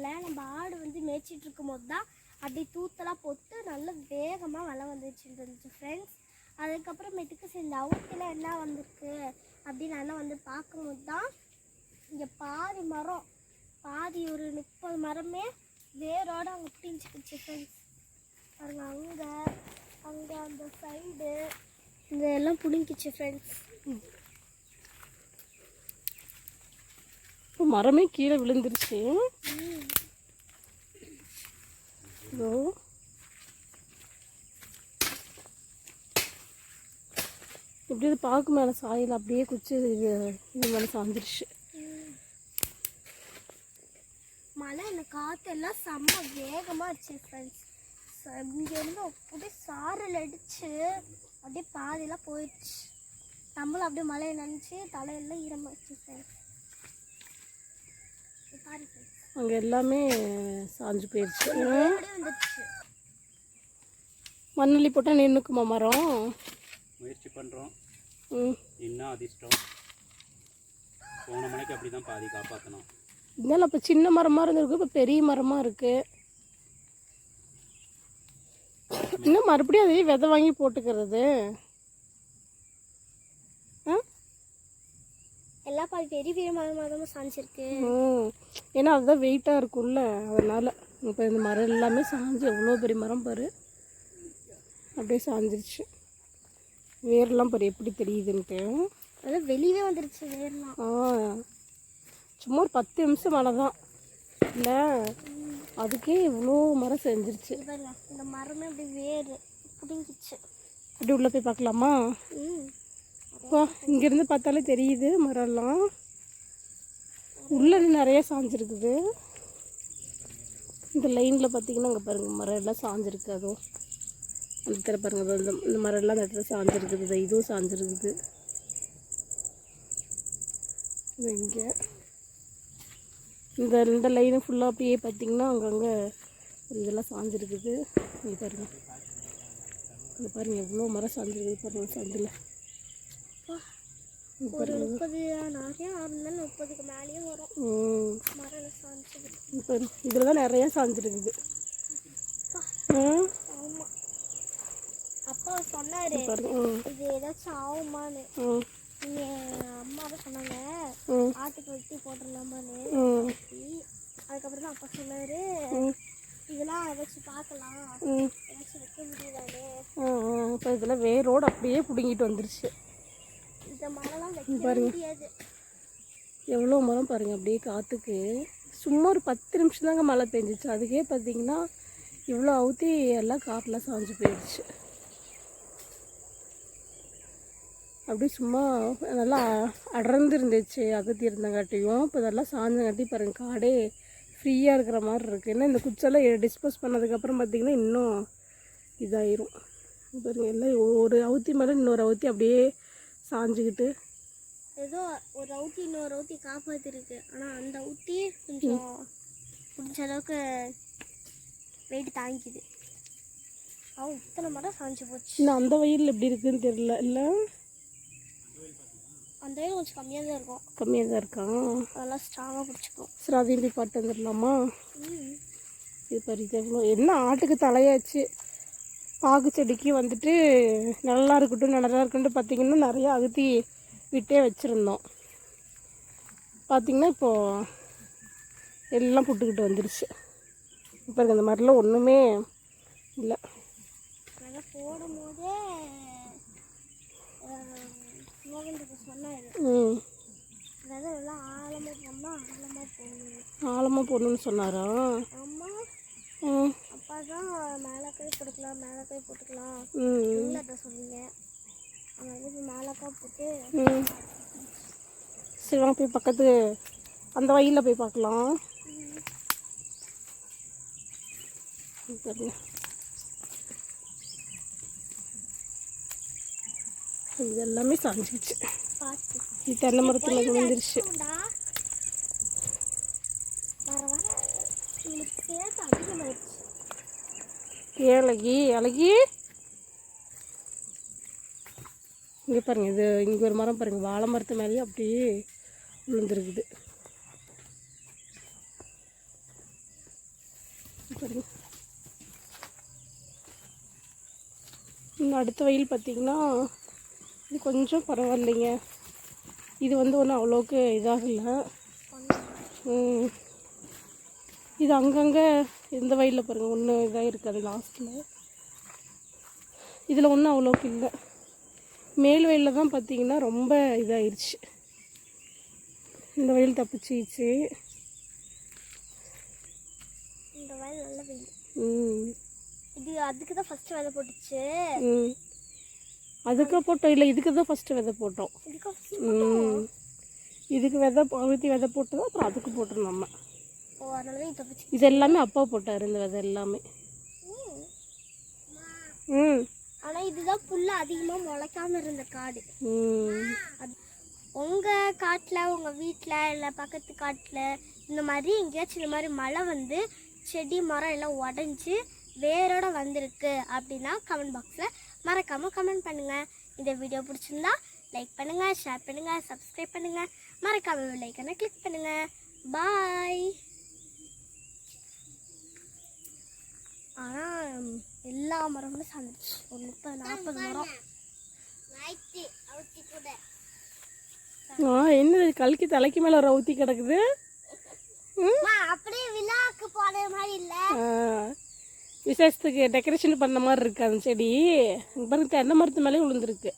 நாளில் நம்ம ஆடு வந்து மேய்ச்சிட்டுருக்கும் போது தான் அப்படியே தூத்தெல்லாம் போட்டு நல்லா வேகமாக வலை வந்துச்சுட்டு இருந்துச்சு ஃப்ரெண்ட்ஸ் அதுக்கப்புறமேட்டுக்கு சரி இந்த அவுட்டில் என்ன வந்திருக்கு அப்படின்னு நான் வந்து பார்க்கும்போது தான் இங்கே பாதி மரம் பாதி ஒரு முப்பது மரமே வேரோடு அங்கே பிடிச்சிக்கிச்சு ஃப்ரெண்ட்ஸ் பாருங்க அங்கே அங்கே அந்த சைடு இந்த எல்லாம் பிடிங்கிச்சு ஃப்ரெண்ட்ஸ் இப்போ மரமே கீழே விழுந்துருச்சு. இதோ. எப்படி இது பாக்கு மேலே சாயில் அப்படியே குச்சி இது இது மேலே சாஞ்சிருச்சு. மழை இந்த காற்று எல்லாம் செம்ம வேகமாக அடிச்சு ஃப்ரெண்ட்ஸ் இங்கேருந்து அப்படியே சாரல் அடிச்சு அப்படியே பாதையெல்லாம் போயிடுச்சு. நம்மளும் அப்படியே மழையை நினச்சி தலையெல்லாம் ஈரமாச்சு ஃப்ரெண்ட்ஸ் ஃப்ரெண்ட்ஸ் அங்கே எல்லாமே சாஞ்சு போயிடுச்சு மண்ணள்ளி போட்டால் நின்றுக்குமா மரம்? முயற்சி பண்ணுறோம் ம். இன்னும் அதிர்ஷ்டம். போன மணிக்கு அப்படி தான் பாதி காப்பாற்றணும் இருந்தாலும் அப்போ சின்ன மரமாக இருந்திருக்கு இப்போ பெரிய மரமாக இருக்குது இன்னும் மறுபடியும் அதே விதை வாங்கி போட்டுக்கிறது. எல்லா பாதி பெரிய பெரிய மரம் மரமும் சாஞ்சிருக்கு ஏன்னா அதுதான் வெயிட்டாக இருக்கும்ல அதனால். இப்போ இந்த மரம் எல்லாமே சாஞ்சு எவ்வளோ பெரிய மரம் பாரு. அப்படியே சாஞ்சிருச்சு. வேர்லாம் பாரு எப்படி தெரியுதுன்ட்டு. அதான் வெளியவே வந்துருச்சு வேர்லாம். ஆ. சும்மா ஒரு பத்து நிமிஷம் மழை தான் இல்லை அதுக்கே இவ்வளோ மரம் செஞ்சிருச்சு. இந்த மரமே அப்படியே வேர் பிடுங்கிச்சு அப்படி உள்ளே போய் பார்க்கலாமா? ம். அப்பா இங்கேருந்து பார்த்தாலே தெரியுது மரம்லாம். உள்ளே நிறைய சாஞ்சிருக்குது. இந்த லைனில் பார்த்தீங்கன்னா அங்கே பாருங்கள் மரம் எல்லாம் சாஞ்சிருக்கு. அதுவும் அந்த இடத்துல பாருங்கள் இந்த இந்த மரம் எல்லாம் அந்த இடத்துல சாஞ்சிருக்குது. இதுவும் சாஞ்சிருக்குது. இங்கே. இந்த இந்த லைனு ஃபுல்லாக அப்படியே பார்த்தீங்கன்னா அங்கங்கே இதெல்லாம் சாஞ்சிருக்குது. இங்கே பாருங்கள் இங்கே பாருங்கள் எவ்வளோ மரம் சாஞ்சிருக்குது பாருங்கள் சந்தில். ஒரு முப்பது நிறைய இருந்தாலும் முப்பதுக்கு மேலேயே வரும். மரம் இப்போ இதில் தான் நிறையா சாஞ்சிருக்குது. ஆமாம் அப்பா சொன்னாரு இது ஏதாச்சும் ஆகுமான்னு. அம்மாவை சொன்னாங்க ஆட்டுக்கு வெட்டி போட்டுடலாமான்னு. அதுக்கப்புறம் தான் அப்பா சொன்னாரு இதெல்லாம் ஏதாச்சும் பார்க்கலாம். ஏதாச்சும் வைக்க முடியுதானே இப்போ இதில் வேரோடு அப்படியே பிடுங்கிட்டு வந்துருச்சு. முடியாது எவ்வளோ மரம் பாருங்கள் அப்படியே காற்றுக்கு சும்மா ஒரு பத்து நிமிஷம் தாங்க மழை பெஞ்சிச்சு. அதுக்கே பார்த்தீங்கன்னா இவ்வளோ அவுத்தி எல்லாம் காற்றுல சாஞ்சு போயிடுச்சு. அப்படியே சும்மா நல்லா அடர்ந்து இருந்துச்சு அகத்தி இருந்தங்காட்டியும். இப்போ இதெல்லாம் சாஞ்சங்காட்டி பாருங்க காடே ஃப்ரீயாக இருக்கிற மாதிரி இருக்குது ஏன்னா இந்த குச்செல்லாம் டிஸ்போஸ் பண்ணதுக்கப்புறம் பார்த்தீங்கன்னா இன்னும் இதாயிரும். பாருங்க எல்லாம் ஒரு அவுத்தி மேலே இன்னொரு அவுத்தி அப்படியே சாஞ்சுக்கிட்டு. ஏதோ ஒரு அவுத்தி இன்னொரு அவுத்தி காப்பாத்திருக்கு. ஆனால் அந்த அவுத்தி கொஞ்சம் முடிஞ்ச அளவுக்கு வெயிட் தாங்கிக்குது. அவன் இத்தனை மரம் சாஞ்சு போச்சு. இன்னும் அந்த வயலில் எப்படி இருக்குன்னு தெரியல. இல்லை? அந்த வயல் கொஞ்சம் கம்மியாக தான் இருக்கும். கம்மியாக தான் இருக்கான் அதெல்லாம் ஸ்ட்ராங்காக பிடிச்சிக்கும் சரி அதையும் போய் பாட்டு வந்துடலாமா இது பாரு இது எவ்வளோ என்ன ஆட்டுக்கு தலையாச்சு. பாகு செடிக்கு வந்துட்டு நல்லா இருக்கட்டும் நல்லா இருக்கட்டும் பார்த்தீங்கன்னா நிறையா அகத்தி விட்டே வச்சுருந்தோம். பார்த்தீங்கன்னா இப்போது எல்லாம் புட்டுக்கிட்டு வந்துருச்சு. இப்போ இந்த மாதிரிலாம் ஒன்றுமே இல்லை. நாங்கள் போடும் போதே மோகன்கிட்ட சொன்னார். ம். ஆழமாக போடணும் ஆழமாக போடணும். ஆழமாக போடணும்னு சொன்னாரா? ம். தான் மேலக்காய் போட்டுக்கலாம் மேலக்காய் போட்டுக்கலாம். ம். இல்லைட்ட சொன்னீங்க? அவன் வந்து இப்போ மேலக்காய் போட்டு சரி வாங்க போய் பக்கத்து அந்த வயலில் போய் பார்க்கலாம். இது எல்லாமே பார்த்து இது தென்னை மரத்தில் விழுந்துருச்சு. வர வர இவனுக்கு சேர்த்து அதிகமாயிடுச்சு ஏலகி ஏலகி இங்கே பாருங்கள் இது இங்கே ஒரு மரம் பாருங்கள் வாழை மரத்து மேலேயே அப்படியே விழுந்துருக்குது. பாருங்க. இன்னும் அடுத்த வயல் பார்த்தீங்கன்னா இது கொஞ்சம் பரவாயில்லைங்க. இது வந்து ஒன்றும் அவ்வளோக்கு இதாகலை இது அங்கங்கே இந்த வயலில் பாருங்கள் ஒன்று இதாக இருக்குது லாஸ்ட்டில் இதில் ஒன்றும் அவ்வளோக்கு இல்லை. மேல் வயலில் தான் பார்த்தீங்கன்னா ரொம்ப இதாயிருச்சு. இந்த வயல் தப்பிச்சிச்சு இந்த வயல் நல்ல வெயில். ம். இது அதுக்கு தான் ஃபர்ஸ்ட் விதை போட்டுச்சு. ம். அதுக்கு போட்டோம் இல்லை இதுக்கு தான் ஃபஸ்ட்டு விதை போட்டோம். ம். இதுக்கு விதை அழுத்தி விதை போட்டு தான் அப்புறம் அதுக்கு போட்டோம் நம்ம. இது எல்லாமே அப்பா போட்டார் இந்த விதை எல்லாமே. ம். ஆனால் இதுதான் புல்லு அதிகமாக முளைக்காம இருந்த காடு. உங்கள் காட்டில் உங்கள் வீட்டில் இல்லை பக்கத்து காட்டில் இந்த மாதிரி எங்கேயாச்சும் இந்த மாதிரி மழை வந்து செடி மரம் எல்லாம் உடஞ்சி வேரோட வந்திருக்கு அப்படின்னா கமெண்ட் பாக்ஸில் மறக்காமல் கமெண்ட் பண்ணுங்கள் இந்த வீடியோ பிடிச்சிருந்தா லைக் பண்ணுங்கள் ஷேர் பண்ணுங்கள் சப்ஸ்கிரைப் பண்ணுங்கள் மறக்காமல் லைக்கனை கிளிக் பண்ணுங்கள் பாய் ஆனால் எல்லா மரங்களும் சார்ந்துச்சு ஒரு முப்பது நாற்பது மரம். ஆ என்னது கல்கி தலைக்கு மேலே ரவுத்தி கிடக்குது? அப்படியே விழாக்கு போன மாதிரி இல்ல. விசேஷத்துக்கு டெக்கரேஷன் பண்ண மாதிரி இருக்கு அந்த செடி. பாருங்க தென்னை மரத்து மேலே விழுந்துருக்கு